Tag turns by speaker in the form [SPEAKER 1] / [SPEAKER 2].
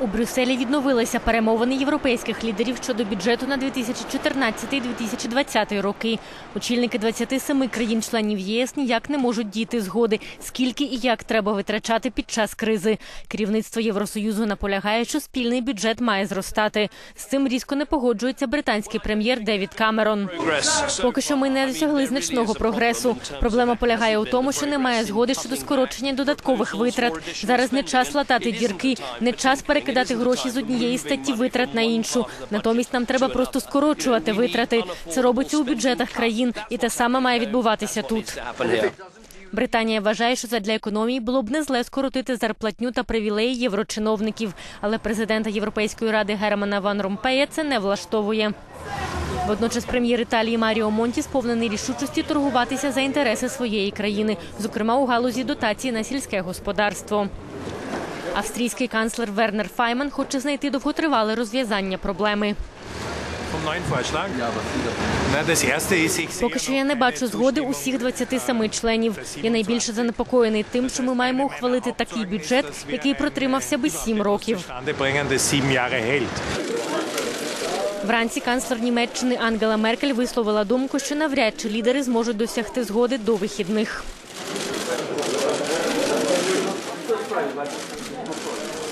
[SPEAKER 1] У Брюсселі відновилися перемовини європейських лідерів щодо бюджету на 2014-2020 роки. Очільники 27 країн-членів ЄС ніяк не можуть дійти згоди, скільки і як треба витрачати під час кризи. Керівництво Євросоюзу наполягає, що спільний бюджет має зростати. З цим різко не погоджується британський прем'єр Девід Камерон. Поки що ми не досягли значного прогресу. Проблема полягає у тому, що немає згоди щодо скорочення додаткових витрат. Зараз не час латати дірки, не час перекидати гроші з однієї статті витрат на іншу. Натомість нам треба просто скорочувати витрати. Це робиться у бюджетах країн, і те саме має відбуватися тут. Британія вважає, що задля економії було б не зле скоротити зарплатню та привілеї єврочиновників. Але президента Європейської ради Германа Ван Ромпея це не влаштовує. Водночас прем'єр Італії Маріо Монті сповнений рішучості торгуватися за інтереси своєї країни, зокрема у галузі дотації на сільське господарство. Австрійський канцлер Вернер Файман хоче знайти довготривале розв'язання проблеми. Поки що я не бачу згоди усіх 27 членів. Я найбільше занепокоєний тим, що ми маємо ухвалити такий бюджет, який протримався би сім років. Вранці канцлер Німеччини Ангела Меркель висловила думку, що навряд чи лідери зможуть досягти згоди до вихідних. aí, vai.